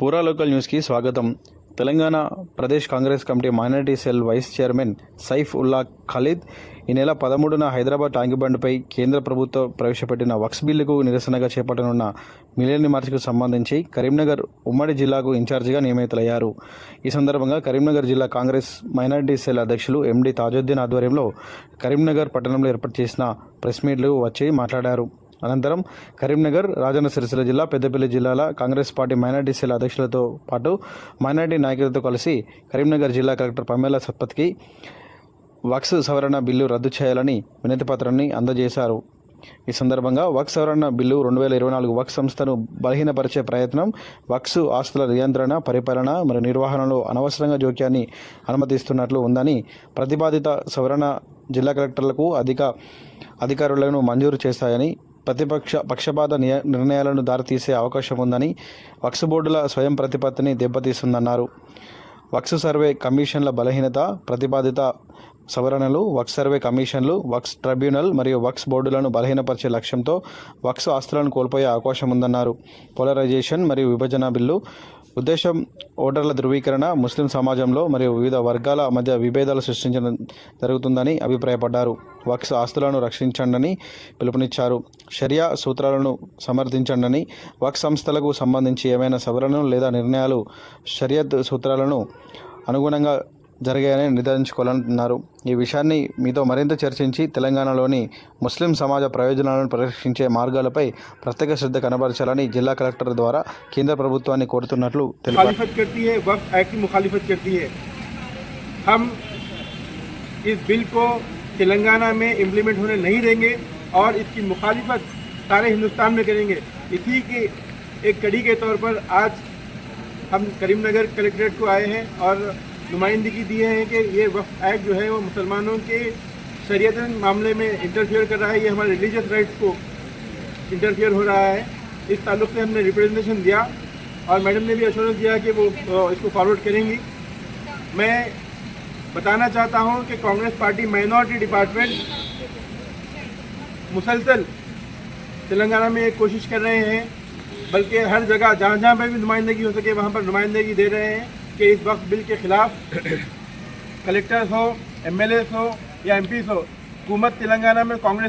పూరా లోకల్ న్యూస్కి స్వాగతం. Telangana Pradesh Congress committee minority cell vice chairman Saif Ullah Khalid ఈ నెల పదమూడున హైదరాబాద్ ట్యాంకుబండ్పై కేంద్ర ప్రభుత్వం ప్రవేశపెట్టిన వక్స్ బిల్లుకు నిరసనగా చేపట్టనున్న మిలియన్ మార్చ్కు సంబంధించి కరీంనగర్ ఉమ్మడి జిల్లాకు ఇన్ఛార్జిగా నియమితులయ్యారు. ఈ సందర్భంగా కరీంనగర్ జిల్లా కాంగ్రెస్ మైనారిటీ సెల్ అధ్యక్షులు ఎండి తాజుద్దీన్ ఆధ్వర్యంలో కరీంనగర్ పట్టణంలో ఏర్పాటు చేసిన ప్రెస్ మీట్లు వచ్చి మాట్లాడారు. అనంతరం కరీంనగర్ రాజన్న సిరిసిల్ల జిల్లా పెద్దపల్లి జిల్లాల కాంగ్రెస్ పార్టీ మైనార్టీ సెల్ అధ్యక్షులతో పాటు మైనార్టీ నాయకులతో కలిసి కరీంనగర్ జిల్లా కలెక్టర్ పమేల సత్పత్కి వక్స్ సవరణ బిల్లు రద్దు చేయాలని వినతి పత్రాన్ని అందజేశారు. ఈ సందర్భంగా వక్స్ సవరణ బిల్లు రెండు వేల ఇరవై నాలుగు వక్స్ సంస్థను బలహీనపరిచే ప్రయత్నం వక్స్ ఆస్తుల నియంత్రణ పరిపాలన మరియు నిర్వహణలో అనవసరంగా జోక్యాన్ని అనుమతిస్తున్నట్లు ఉందని ప్రతిపాదిత సవరణ జిల్లా కలెక్టర్లకు అధిక అధికారులను మంజూరు చేస్తాయని ప్రతిపక్ష పక్షపాత నిర్ణయాలను దారితీసే అవకాశం ఉందని వక్స్ బోర్డుల స్వయం ప్రతిపత్తిని దెబ్బతీస్తుందన్నారు. వక్స్ సర్వే కమిషన్ల బలహీనత ప్రతిపాదిత సవరణలు వక్స్ సర్వే కమిషన్లు వక్స్ ట్రిబ్యునల్ మరియు వక్స్ బోర్డులను బలహీనపరిచే లక్ష్యంతో వక్స్ ఆస్తులను కోల్పోయే అవకాశం ఉందన్నారు. పోలరైజేషన్ మరియు విభజన బిల్లు ఉద్దేశం ఓటర్ల ధృవీకరణ ముస్లిం సమాజంలో మరియు వివిధ వర్గాల మధ్య విభేదాలు సృష్టించడం జరుగుతుందని అభిప్రాయపడ్డారు. వక్స్ ఆస్తులను రక్షించండని పిలుపునిచ్చారు. షరియా సూత్రాలను సమర్థించండని వక్స్ సంస్థలకు సంబంధించి ఏమైనా సవరణలు లేదా నిర్ణయాలు షరియత్ సూత్రాలను అనుగుణంగా జరిగాయని నిర్ధారించుకోవాలన్నారు ఈ విషయాన్ని మీతో మరింత చర్చించి తెలంగాణలోని ముస్లిం సమాజ ప్రయోజనాలను పరిరక్షించే మార్గాలపై ప్రత్యేక శ్రద్ధ కనబరచాలని జిల్లా కలెక్టర్ ద్వారా కేంద్ర ప్రభుత్వాన్ని కోరుతున్నట్లు తెలిపారు मुखालिफत करती है वक्त एक्ट की मुखालिफत करती है हम इस बिल को तेलंगाना में इम्प्लीमेंट होने नहीं देंगे और इसकी मुखालिफत सारे हिंदुस्तान में करेंगे इसी की एक कड़ी के तौर पर आज हम करीमनगर कलेक्ट्रेट को आए हैं और नुमाइंदगी दिए हैं कि ये वक्फ एक्ट जो है वो मुसलमानों के शरीयत मामले में इंटरफियर कर रहा है। ये हमारे रिलीजियस राइट्स को इंटरफियर हो रहा है। इस ताल्लुक से हमने रिप्रेजेंटेशन दिया और मैडम ने भी एश्योरेंस दिया कि वो इसको फॉरवर्ड करेंगी। मैं बताना चाहता हूँ कि कांग्रेस पार्टी माइनॉरिटी डिपार्टमेंट मुसलसल तेलंगाना में कोशिश कर रहे हैं, बल्कि हर जगह जहाँ जहाँ पर भी नुमाइंदगी हो सके, वहाँ पर नुमाइंदगी दे रहे हैं। कि इस वक्त बिल के खिलाफ कलेक्टर्स हो एमएलए हो या एमपी हो, हुकूमत तेलंगाना में कांग्रेस